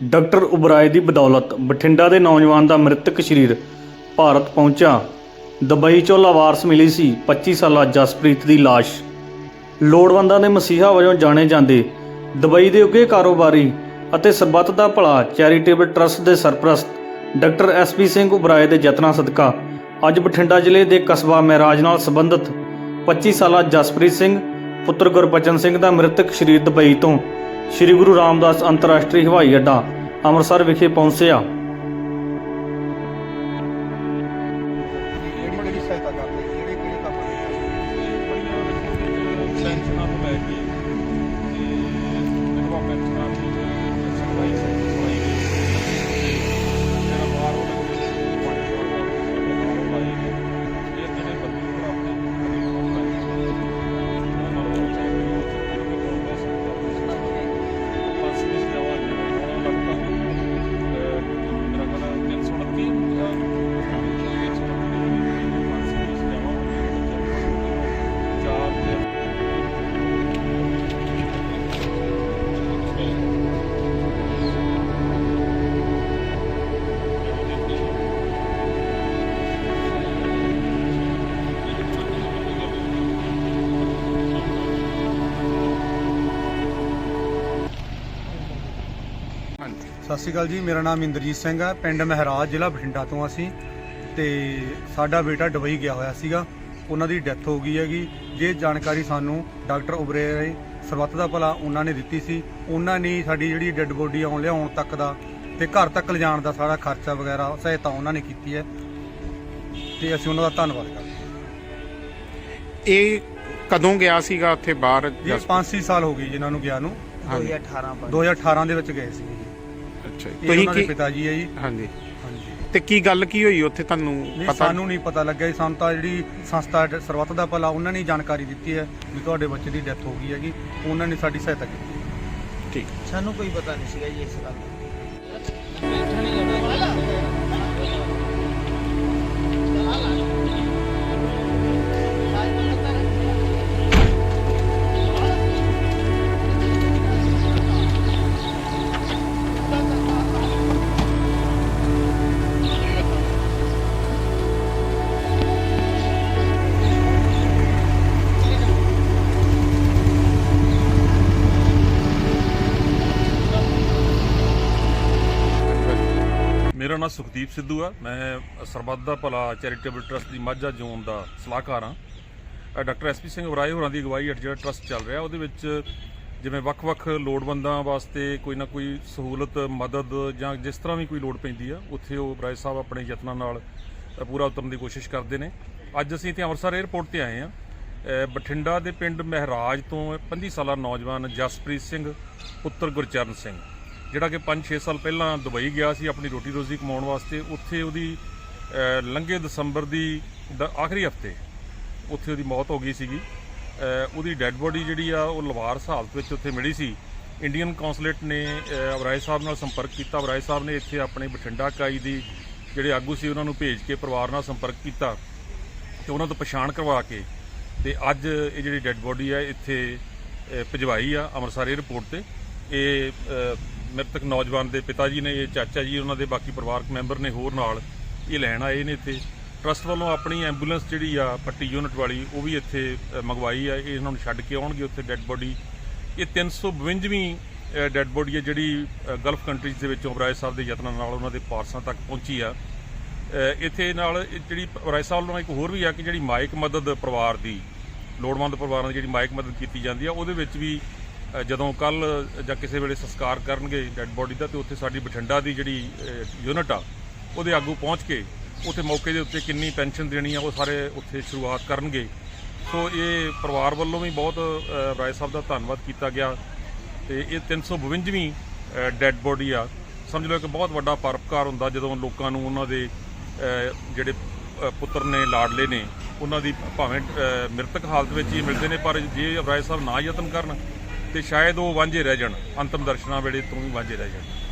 Doctor Oberoi ਦੀ ਬਦੌਲਤ ਬਠਿੰਡਾ ਦੇ ਨੌਜਵਾਨ ਦਾ ਮ੍ਰਿਤਕ ਸਰੀਰ ਭਾਰਤ ਪਹੁੰਚਾ ਦੁਬਈ ਚੋਂ ਲਾਵਾਰਸ ਮਿਲੀ ਸੀ 25 ਸਾਲਾ ਜਸਪ੍ਰੀਤ ਦੀ ਲਾਸ਼। ਲੋੜਵੰਦਾਂ ਦੇ ਮਸੀਹਾ ਵਜੋਂ ਜਾਣੇ ਜਾਂਦੇ ਦੁਬਈ ਦੇ ਉੱਘੇ ਕਾਰੋਬਾਰੀ ਅਤੇ ਸਰਬੱਤ ਦਾ ਭਲਾ ਚੈਰੀਟੇਬਲ ਟਰਸਟ ਦੇ ਸਰਪ੍ਰਸਤ ਡਾਕਟਰ ਐਸਪੀ ਸਿੰਘ ਉਬਰਾਏ ਦੇ ਯਤਨਾਂ ਸਦਕਾ ਅੱਜ ਬਠਿੰਡਾ ਜ਼ਿਲ੍ਹੇ ਦੇ ਕਸਬਾ ਮਹਿਰਾਜ ਨਾਲ ਸੰਬੰਧਿਤ 25 ਸਾਲਾ ਜਸਪ੍ਰੀਤ ਸਿੰਘ, ਪੁੱਤਰ ਗੁਰਬਚਨ ਸਿੰਘ ਦਾ ਮ੍ਰਿਤਕ ਸਰੀਰ ਦੁਬਈ ਤੋਂ ਸ੍ਰੀ ਗੁਰੂ ਰਾਮਦਾਸ ਅੰਤਰਰਾਸ਼ਟਰੀ ਹਵਾਈ ਅੱਡਾ ਅੰਮ੍ਰਿਤਸਰ ਵਿਖੇ ਪਹੁੰਚਿਆ। ਕਿਹੜੀ ਕਿਹੜੀ ਸਹਾਇਤਾ ਕਰਦੇ? ਕਿਹੜੇ ਕਿਹੜੇ ਕੰਮ ਕਰਦੇ? ਸੈਂਕਸ਼ਨਾਂ ਤੋਂ ਲੈ ਕੇ। ਸਤਿ ਸ਼੍ਰੀ ਅਕਾਲ ਜੀ ਮੇਰਾ ਨਾਮ ਇੰਦਰਜੀਤ ਸਿੰਘ ਹੈ ਪਿੰਡ ਮਹਿਰਾਜ ਜ਼ਿਲ੍ਹਾ ਬਠਿੰਡਾ ਤੋਂ ਅਸੀਂ। ਤੇ ਸਾਡਾ ਬੇਟਾ ਦੁਬਈ ਗਿਆ ਹੋਇਆ ਸੀਗਾ। ਉਹਨਾਂ ਦੀ ਡੈਥ ਹੋ ਗਈ ਹੈਗੀ। ਜੇ ਜਾਣਕਾਰੀ ਸਾਨੂੰ ਡਾਕਟਰ ਉਬਰੇ ਸਰਬੱਤ ਦਾ ਭਲਾ ਉਹਨਾਂ ਨੇ ਦਿੱਤੀ ਸੀ। ਉਹਨਾਂ ਨੇ ਸਾਡੀ ਜਿਹੜੀ ਡੈੱਡ ਬੋਡੀ ਆਉਣ ਲਿਆਉਣ ਤੱਕ ਦਾ ਤੇ ਘਰ ਤੱਕ ਲਿਜਾਣ ਦਾ ਸਾਰਾ ਖਰਚਾ ਵਗੈਰਾ ਸਹਾਇਤਾ ਉਹਨਾਂ ਨੇ ਕੀਤੀ ਹੈ। ਤੇ ਅਸੀਂ ਉਹਨਾਂ ਦਾ ਧੰਨਵਾਦ ਕਰਦੇ ਹਾਂ। ਇਹ ਕਦੋਂ ਗਿਆ ਸੀਗਾ ਉੱਥੇ ਬਾਹਰ ਇਹ 5-6 ਸਾਲ ਹੋ ਗਏ ਜਿਨ੍ਹਾਂ ਨੂੰ ਗਿਆ ਨੂੰ। 2018 ਪਰ 2018 ਦੇ ਵਿੱਚ ਗਏ ਸੀ। ਅੱਛਾ ਇਹ ਤੁਸੀਂ ਉਹਨਾਂ ਦੇ ਕੀ ਪਿਤਾ ਜੀ ਹੈ ਜੀ। ਹਾਂਜੀ। ਹਾਂਜੀ। ਤੇ ਕੀ ਗੱਲ ਕੀ ਹੋਈ ਉੱਥੇ ਤੁਹਾਨੂੰ ਨਹੀਂ ਪਤਾ ਸਾਨੂੰ ਨਹੀਂ ਪਤਾ ਲੱਗਿਆ ਜੀ। ਸਾਨੂੰ ਤਾਂ ਜਿਹੜੀ ਸੰਸਥਾ ਡ- ਸਰਬੱਤ ਦਾ ਭਲਾ ਉਹਨਾਂ ਨੇ ਹੀ ਜਾਣਕਾਰੀ ਦਿੱਤੀ ਹੈ ਵੀ ਤੁਹਾਡੇ ਬੱਚੇ ਦੀ ਡੈਥ ਹੋ ਗਈ ਹੈਗੀ। ਉਹਨਾਂ ਨੇ ਸਾਡੀ ਸਹਾਇਤਾ ਕੀਤੀ। ਠੀਕ। ਸਾਨੂੰ ਕੋਈ ਪਤਾ ਨਹੀਂ ਸੀਗਾ ਜੀ ਇਸ ਗੱਲ ਦਾ। ਨਾਮ ਸੁਖਦੀਪ ਸਿੱਧੂ ਆ। ਮੈਂ ਸਰਬੱਤ ਦਾ ਭਲਾ ਚੈਰੀਟੇਬਲ ਟਰਸਟ ਦੀ ਮਾਝਾ ਜ਼ੋਨ ਦਾ ਸਲਾਹਕਾਰ ਹਾਂ। ਅ, ਡਾਕਟਰ ਐਸਪੀ ਸਿੰਘ ਵਰਾਏ ਹੋਰਾਂ ਦੀ ਅਗਵਾਈ ਹੇਠ ਜਿਹੜਾ ਟਰਸਟ ਚੱਲ ਰਿਹਾ ਉਹਦੇ ਵਿੱਚ ਜਿਵੇਂ ਵੱਖ-ਵੱਖ ਲੋੜਵੰਦਾਂ ਵਾਸਤੇ ਕੋਈ ਨਾ ਕੋਈ ਸਹੂਲਤ ਮਦਦ ਜਾਂ ਜਿਸ ਤਰ੍ਹਾਂ ਵੀ ਕੋਈ ਲੋੜ ਪੈਂਦੀ ਆ ਉੱਥੇ ਉਹ ਵਰਾਏ ਸਾਹਿਬ ਆਪਣੇ ਯਤਨਾਂ ਨਾਲ ਪੂਰਾ ਉਤਰਨ ਦੀ ਕੋਸ਼ਿਸ਼ ਕਰਦੇ ਨੇ। ਅੱਜ ਅਸੀਂ ਇੱਥੇ ਅੰਮ੍ਰਿਤਸਰ 에ਅਰਪੋਰਟ ਤੇ ਆਏ ਹਾਂ। ਬਠਿੰਡਾ ਦੇ ਪਿੰਡ ਮਹਿਰਾਜ ਤੋਂ 25 ਸਾਲਾ ਨੌਜਵਾਨ ਜਸਪ੍ਰੀਤ ਸਿੰਘ ਪੁੱਤਰ ਗੁਰਚਰਨ ਸਿੰਘ। ਜਿਹੜਾ ਕਿ 5-6 ਸਾਲ ਪਹਿਲਾਂ ਦੁਬਈ ਗਿਆ ਸੀ ਆਪਣੀ ਰੋਟੀ ਰੋਜ਼ੀ ਕਮਾਉਣ ਵਾਸਤੇ ਉੱਥੇ ਉਹਦੀ ਲੰਘੇ ਦਸੰਬਰ ਦੀ ਦ- ਆਖਰੀ ਹਫ਼ਤੇ ਉੱਥੇ ਉਹਦੀ ਮੌਤ ਹੋ ਗਈ ਸੀਗੀ। ਉਹਦੀ ਡੈੱਡ ਬੋਡੀ ਜਿਹੜੀ ਆ ਉਹ ਲਵਾਰਸ ਹਾਲਤ ਵਿੱਚ ਉੱਥੇ ਮਿਲੀ ਸੀ। ਇੰਡੀਅਨ ਕੌਂਸੂਲੇਟ ਨੇ ਅ, ਅਬਰਾਏ ਸਾਹਿਬ ਨਾਲ ਸੰਪਰਕ ਕੀਤਾ। ਅਬਰਾਏ ਸਾਹਿਬ ਨੇ ਇੱਥੇ ਆਪਣੇ ਬਠਿੰਡਾ ਇਕਾਈ ਦੀ ਜਿਹੜੇ ਆਗੂ ਸੀ ਉਹਨਾਂ ਨੂੰ ਭੇਜ ਕੇ ਪਰਿਵਾਰ ਨਾਲ ਸੰਪਰਕ ਕੀਤਾ ਤੇ ਉਹਨਾਂ ਤੋਂ ਪਛਾਣ ਕਰਵਾ ਕੇ ਤੇ ਅੱਜ ਇਹ ਜਿਹੜੀ ਡੈੱਡ ਬੋਡੀ ਆ ਇੱਥੇ ਭਜਵਾਈ ਆ ਅੰਮ੍ਰਿਤਸਰ 에ਅਰਪੋਰਟ ਤੇ। ਇਹ ਮ੍ਰਿਤਕ ਨੌਜਵਾਨ ਦੇ ਪਿਤਾ ਜੀ ਨੇ, ਇਹ ਚਾਚਾ ਜੀ, ਉਹਨਾਂ ਦੇ ਬਾਕੀ ਪਰਿਵਾਰਕ ਮੈਂਬਰ ਨੇ ਹੋਰ ਨਾਲ ਇਹ ਲੈਣ ਆਏ ਨੇ ਇੱਥੇ। ਟਰਸਟ ਵੱਲੋਂ ਆਪਣੀ ਐਂਬੂਲੈਂਸ ਜਿਹੜੀ ਆ, ਪੱਟੀ ਯੂਨਿਟ ਵਾਲੀ, ਉਹ ਵੀ ਇੱਥੇ ਮੰਗਵਾਈ ਆ। ਇਹ ਇਹਨਾਂ ਨੂੰ ਛੱਡ ਕੇ ਆਉਣਗੇ ਉੱਥੇ ਡੈੱਡ ਬੋਡੀ। ਇਹ 352ਵੀਂ ਡੈੱਡ ਬੋਡੀ ਹੈ ਜਿਹੜੀ ਗਲਫ ਕੰਟਰੀਜ਼ ਦੇ ਵਿੱਚੋਂ ਬਰਾਏ ਸਾਹਿਬ ਦੇ ਯਤਨਾਂ ਨਾਲ ਉਹਨਾਂ ਦੇ ਪਾਰਸਾਂ ਤੱਕ ਪਹੁੰਚੀ ਆ। ਇੱਥੇ ਨਾਲ ਜਿਹੜੀ ਰਾਏ ਸਾਹਿਬ ਨਾਲ ਇੱਕ ਹੋਰ ਵੀ ਆ ਕਿ ਜਿਹੜੀ ਮਾਇਕ ਮਦਦ ਪਰਿਵਾਰ ਦੀ, ਲੋੜਵੰਦ ਪਰਿਵਾਰਾਂ ਦੀ ਜਿਹੜੀ ਮਾਇਕ ਮਦਦ ਕੀਤੀ ਜਾਂਦੀ ਆ, ਉਹਦੇ ਵਿੱਚ ਵੀ ਜਦੋਂ ਕੱਲ ਜਾਂ ਕਿਸੇ ਵੇਲੇ ਸੰਸਕਾਰ ਕਰਨਗੇ ਡੈੱਡ ਬੋਡੀ ਦਾ, ਤੇ ਉੱਥੇ ਸਾਡੀ ਬਠਿੰਡਾ ਦੀ ਜਿਹੜੀ ਯੂਨਿਟ ਆ, ਉਹਦੇ ਆਗੂ ਪਹੁੰਚ ਕੇ ਉੱਥੇ ਮੌਕੇ ਦੇ ਉੱਤੇ ਕਿੰਨੀ ਪੈਨਸ਼ਨ ਦੇਣੀ ਆ, ਉਹ ਸਾਰੇ ਉੱਥੇ ਸ਼ੁਰੂਆਤ ਕਰਨਗੇ। ਸੋ ਇਹ ਪਰਿਵਾਰ ਵੱਲੋਂ ਵੀ ਬਹੁਤ ਰਾਏ ਸਾਹਿਬ ਦਾ ਧੰਨਵਾਦ ਕੀਤਾ ਗਿਆ। ਤੇ ਇਹ 352ਵੀਂ ਡੈੱਡ ਬੋਡੀ ਆ। ਸਮਝ ਲਓ ਕਿ ਬਹੁਤ ਵੱਡਾ ਪਰਪਕਾਰ ਹੁੰਦਾ ਜਦੋਂ ਲੋਕਾਂ ਨੂੰ ਉਹਨਾਂ ਦੇ ਜਿਹੜੇ ਪੁੱਤਰ ਨੇ, ਲਾਡਲੇ ਨੇ, ਉਹਨਾਂ ਦੀ ਭਾਵੇਂ ਮ੍ਰਿਤਕ ਹਾਲਤ ਵਿੱਚ ਹੀ ਮਿਲਦੇ ਨੇ, ਪਰ ਜੇ ਰਾਏ ਸਾਹਿਬ ਨਾ ਯਤਨ ਕਰਨ ਤੇ ਸ਼ਾਇਦ ਉਹ ਵਾਂਝੇ ਰਹਿ ਜਾਣ ਅੰਤਮ ਦਰਸ਼ਨਾਂ ਵੇਲੇ ਤੋਂ ਵੀ ਵਾਂਝੇ ਰਹਿ ਜਾਣ।